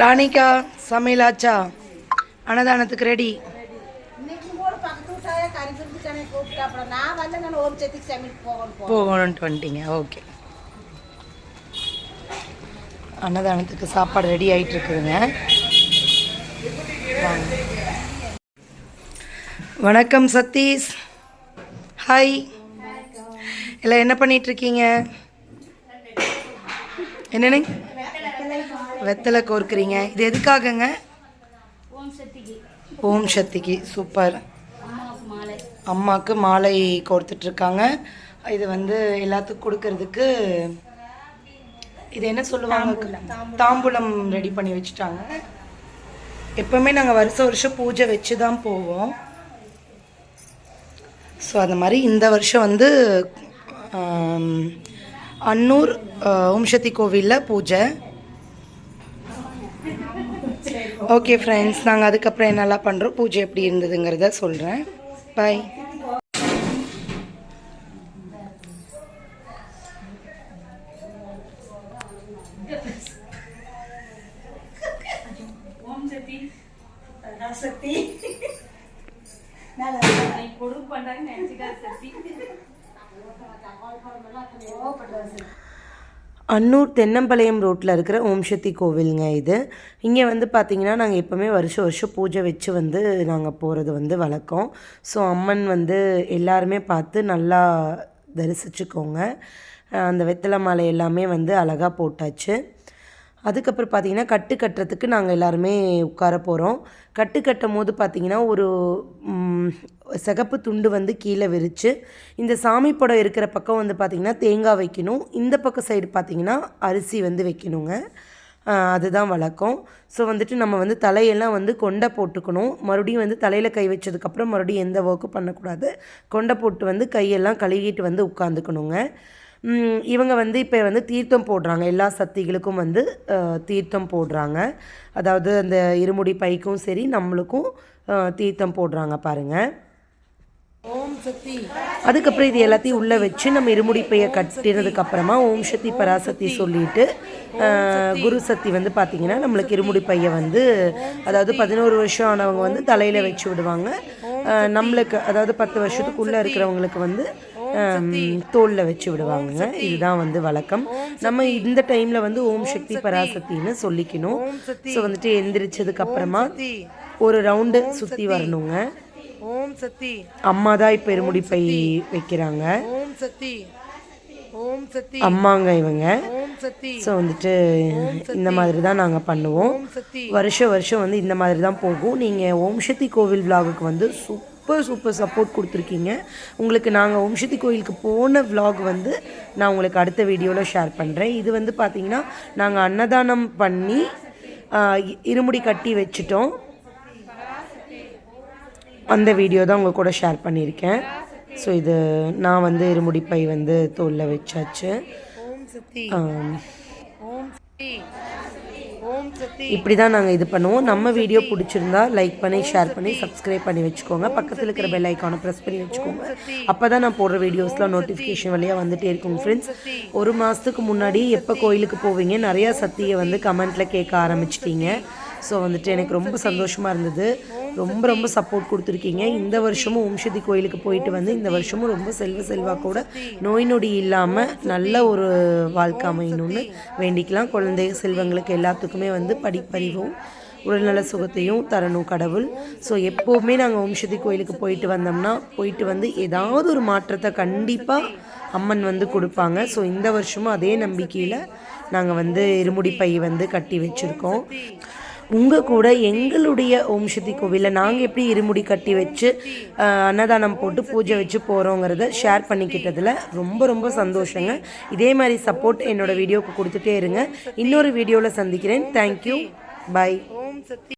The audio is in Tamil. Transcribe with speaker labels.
Speaker 1: ராணிக்கா சமையலாச்சா? அன்னதானத்துக்கு ரெடி
Speaker 2: இன்னைக்கு கூட பக்கத்து வீட்டாய கறி பிரிச்சுட்டானே கூப்பிட்டு அப்புறம் நான் வந்து நான் ஒரு சத்திக்கு சமைக்கு போகணும் போ.
Speaker 1: போகணுன்ட்டு வந்துட்டீங்க. ஓகே அன்னதானத்துக்கு சாப்பாடு ரெடி ஆயிட்டு இருக்குதுங்க. வணக்கம் சதீஷ். ஹாய் எல்லாம் என்ன பண்ணிட்டு இருக்கீங்க? என்னன்னு? வெத்தலை கோர்க்குறீங்க. இது எதுக்காகங்க? ஓம் சக்திக்கு. சூப்பர். அம்மாவுக்கு மாலை கோர்த்துட்டு இருக்காங்க இது வந்து எல்லாத்துக்கும் கொடுக்கறதுக்கு இது என்ன சொல்லுவாங்க? தாம்பூலம். ரெடி பண்ணி வச்சுட்டாங்க. எப்பவுமே நாங்கள் வருஷம் வருஷம் பூஜை வச்சு தான் போவோம். ஸோ அந்த மாதிரி இந்த வருஷம் வந்து அன்னூர் ஆ, ஓம் சக்தி கோவிலில் பூஜை. ஓகே ஃப்ரெண்ட்ஸ் நாங்கள் அதுக்கப்புறம் என்னெல்லாம் பண்ணுறோம் பூஜை எப்படி இருந்ததுங்கிறத சொல்கிறேன் பாய் அன்னூர் தென்னம்பாளையம் ரோட்டில் இருக்கிற ஓம் சக்தி கோவிலுங்க இது. இங்கே வந்து பார்த்திங்கன்னா நாங்கள் எப்போவுமே வருஷம் வருஷம் பூஜை வச்சு வந்து நாங்கள் போகிறது வந்து வழக்கம். ஸோ அம்மன் வந்து எல்லாருமே பார்த்து நல்லா தரிசிச்சுக்கோங்க. அந்த வெத்தலை மாலை எல்லாமே வந்து அழகாக போட்டாச்சு. அதுக்கப்புறம் பார்த்தீங்கன்னா கட்டு கட்டுறதுக்கு நாங்கள் எல்லாருமே உட்கார போகிறோம் கட்டு கட்டும் போது பார்த்திங்கன்னா ஒரு சிகப்பு துண்டு வந்து கீழே விரித்து இந்த சாமி படம் இருக்கிற பக்கம் வந்து பார்த்திங்கன்னா தேங்காய் வைக்கணும். இந்த பக்கம் சைடு பார்த்திங்கன்னா அரிசி வந்து வைக்கணுங்க. அதுதான் வழக்கம். ஸோ வந்துட்டு நம்ம வந்து தலையெல்லாம் வந்து கொண்டை போட்டுக்கணும். மறுபடியும் வந்து தலையில் கை வச்சதுக்கப்புறம் மறுபடியும் எந்த ஒர்க்கும் பண்ணக்கூடாது. கொண்டை போட்டு வந்து கையெல்லாம் கழுவிட்டு வந்து உட்காந்துக்கணுங்க இவங்க வந்து இப்போ வந்து தீர்த்தம் போடுறாங்க. எல்லா சக்திகளுக்கும் வந்து தீர்த்தம் போடுறாங்க. அதாவது அந்த இருமுடி பைக்கும் சரி நம்மளுக்கும் தீர்த்தம் போடுறாங்க பாருங்கள் ஓம் சக்தி. அதுக்கப்புறம் இது எல்லாத்தையும் உள்ளே வச்சு நம்ம இருமுடி பையை கட்டினதுக்கு அப்புறமா ஓம் சக்தி பராசக்தி சொல்லிட்டு குரு சக்தி வந்து பார்த்திங்கன்னா நம்மளுக்கு இருமுடி பையை வந்து அதாவது பதினோரு வருஷம் ஆனவங்க வந்து தலையில் வச்சு விடுவாங்க. நம்மளுக்கு அதாவது பத்து வருஷத்துக்குள்ளே இருக்கிறவங்களுக்கு வந்து தோளில் வச்சு விடுவாங்க இதுதான் வந்து வழக்கம் நம்ம இந்த டைமில் வந்து ஓம் சக்தி பராசக்தின்னு சொல்லிக்கணும் ஸோ வந்துட்டு எந்திரிச்சதுக்கு அப்புறமா ஒரு ரவுண்டு சுற்றி வரணுங்க
Speaker 3: ஓம் சக்தி
Speaker 1: அம்மா தான் இப்போ இருமுடி பை வைக்கிறாங்க
Speaker 3: ஓம் சக்தி ஓம் சக்தி
Speaker 1: அம்மாங்க இவங்க ஸோ வந்துட்டு இந்த மாதிரி தான் நாங்கள் பண்ணுவோம் வருஷம் வருஷம் வந்து இந்த மாதிரி தான் போகும் நீங்கள் ஓம் சக்தி கோவில் விலாகுக்கு வந்து சூப்பர் சூப்பர் சப்போர்ட் கொடுத்துருக்கீங்க. உங்களுக்கு நாங்கள் ஓம் சக்தி கோயிலுக்கு போன vlog வந்து நான் உங்களுக்கு அடுத்த வீடியோவில் ஷேர் பண்ணுறேன் இது வந்து பார்த்தீங்கன்னா நாங்கள் அன்னதானம் பண்ணி இருமுடி கட்டி வச்சுட்டோம். அந்த வீடியோ தான் உங்கள் கூட ஷேர் பண்ணியிருக்கேன். ஸோ இது நான் வந்து இருமுடி பை வந்து தோலில் வச்சாச்சு.
Speaker 3: ஓம் சக்தி.
Speaker 1: இப்படி தான் நாங்கள் இது பண்ணுவோம். நம்ம வீடியோ பிடிச்சிருந்தா லைக் பண்ணி ஷேர் பண்ணி சப்ஸ்கிரைப் பண்ணி வச்சுக்கோங்க. பக்கத்தில் இருக்கிற பெல் ஐக்கானை ப்ரெஸ் பண்ணி வச்சுக்கோங்க. அப்போ தான் நான் போடுற வீடியோஸ்லாம் நோட்டிஃபிகேஷன் வழியாக வந்துட்டே இருக்கும் ஃப்ரெண்ட்ஸ் ஒரு மாதத்துக்கு முன்னாடி எப்போ கோயிலுக்கு போவீங்க? நிறையா சத்தியை வந்து கமெண்ட்டில் கேட்க ஆரம்பிச்சிட்டீங்க. ஸோ வந்துட்டு எனக்கு ரொம்ப சந்தோஷமாக இருந்தது. ரொம்ப ரொம்ப சப்போர்ட் கொடுத்துருக்கீங்க. இந்த வருஷமும் ஓம்சதி கோயிலுக்கு போயிட்டு வந்து இந்த வருஷமும் ரொம்ப செல்வ செல்வாக்கோட நோய் நொடி இல்லாமல் நல்ல ஒரு வாழ்க்கை அமையணும்னு வேண்டிக்கலாம். குழந்தை செல்வங்களுக்கு எல்லாத்துக்குமே வந்து படிப்பறிவும் உடல்நல சுகத்தையும் தரணும் கடவுள். ஸோ எப்போவுமே நாங்கள் ஓம்சதி கோயிலுக்கு போயிட்டு வந்தோம்னா போயிட்டு வந்து ஏதாவது ஒரு மாற்றத்தை கண்டிப்பாக அம்மன் வந்து கொடுப்பாங்க. ஸோ இந்த வருஷமும் அதே நம்பிக்கையில் நாங்கள் வந்து இருமுடி பை வந்து கட்டி வச்சுருக்கோம். உங்கள் கூட எங்களுடைய ஓம் சக்தி கோவிலில் நாங்கள் எப்படி இருமுடி கட்டி வச்சு அன்னதானம் போட்டு பூஜை வச்சு போகிறோங்கிறத ஷேர் பண்ணிக்கிட்டதில் ரொம்ப ரொம்ப சந்தோஷங்க. இதே மாதிரி சப்போர்ட் என்னோட வீடியோவுக்கு கொடுத்துட்டே இருங்க. இன்னொரு வீடியோவில் சந்திக்கிறேன். தேங்க்யூ பை
Speaker 3: ஓம் சக்தி